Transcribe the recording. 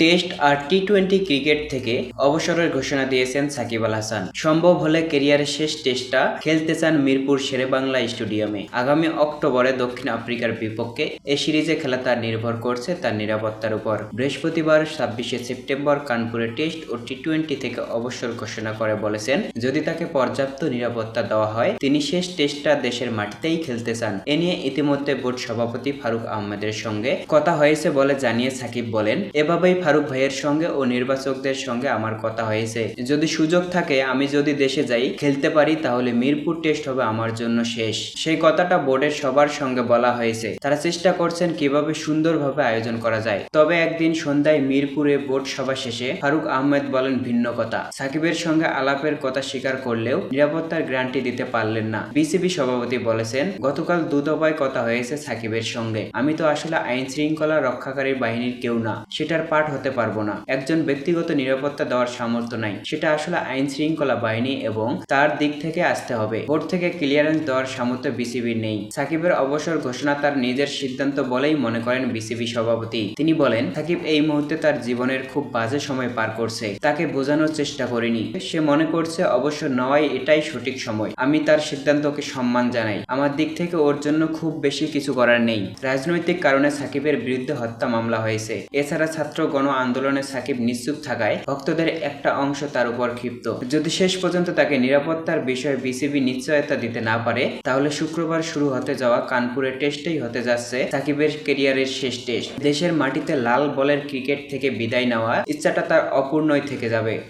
Test আর T twenty cricket থেকে অবসরের ঘোষণা দিয়েছেন সাকিব আল হাসান। সম্ভব হলে কেরিয়ারের শেষ টেস্টটা খেলতে চান মিরপুর শেরেবাংলা স্টেডিয়ামে। আগামী অক্টোবরে দক্ষিণ আফ্রিকার বিপক্ষে এ সিরিজে খেলা তার নির্ভর করছে তার নিরাপত্তার উপর। বৃহস্পতিবার ছাব্বিশে সেপ্টেম্বর কানপুরে টেস্ট ও টি টোয়েন্টি থেকে অবসর ঘোষণা করে বলেছেন, যদি তাকে পর্যাপ্ত নিরাপত্তা দেওয়া হয়, তিনি শেষ টেস্টটা দেশের মাটিতেই খেলতে চান। এ নিয়ে ইতিমধ্যে বোর্ড সভাপতি ফারুক আহমেদের সঙ্গে কথা হয়েছে বলে জানিয়ে সাকিব বলেন, এভাবেই ফারুক ভাইয়ের সঙ্গে ও নির্বাচকদের সঙ্গে আমার কথা হয়েছে। যদি সুযোগ থাকে, আমি যদি দেশে যাই, খেলতে পারি, তাহলে মিরপুর টেস্ট হবে আমার জন্য শেষ। সেই কথাটা বোর্ডের সবার সঙ্গে বলা হয়েছে। তারা চেষ্টা করছেন কীভাবে সুন্দরভাবে আয়োজন করা যায়। তবে একদিন সন্ধ্যায় মিরপুরে বোর্ড সভা শেষে ফারুক আহমেদ বলেন ভিন্ন কথা। সাকিবের সঙ্গে আলাপের কথা স্বীকার করলেও নিরাপত্তার গ্যারান্টি দিতে পারলেন না। বিসিবি সভাপতি বলেছেন, গতকাল দু দফায় কথা হয়েছে সাকিবের সঙ্গে। আমি তো আসলে আইন শৃঙ্খলা রক্ষাকারী বাহিনীর কেউ না। সেটার পার্ট হতে পারব না। একজন ব্যক্তিগত নিরাপত্তা দেওয়ার সামর্থ্য নাই। সেটা আসলে আইন শৃঙ্খলা বাহিনী এবং তার দিক থেকে আসতে হবে। বোর্ড থেকে ক্লিয়ারেন্স দেওয়ার সামর্থ্য বিসিবির নেই। সাকিবের অবসর ঘোষণা তার নিজের সিদ্ধান্ত বলেই মনে করেন বিসিবি সভাপতি। তিনি বলেন, সাকিব এই মুহূর্তে তার জীবনের খুব বাজে সময় পার করছে। তাকে বোঝানোর চেষ্টা করিনি। সে মনে করছে অবশ্য নেওয়াই এটাই সঠিক সময়। আমি তার সিদ্ধান্তকে সম্মান জানাই। আমার দিক থেকে ওর জন্য খুব বেশি কিছু করার নেই। রাজনৈতিক কারণে সাকিবের বিরুদ্ধে হত্যা মামলা হয়েছে। এছাড়া ছাত্র গণ আন্দোলনে সাকিব নিশ্চুপ থাকায় ভক্তদের একটা অংশ তার উপর ক্ষিপ্ত। যদি শেষ পর্যন্ত তাকে নিরাপত্তার বিষয়ে বিসিবি নিশ্চয়তা দিতে না পারে, তাহলে শুক্রবার শুরু হতে যাওয়া কানপুরের টেস্টেই হতে যাচ্ছে সাকিবের কেরিয়ারের শেষ টেস্ট। দেশের মাটিতে লাল বলের ক্রিকেট থেকে বিদায় নেওয়া ইচ্ছাটা তার অপূর্ণই থেকে যাবে।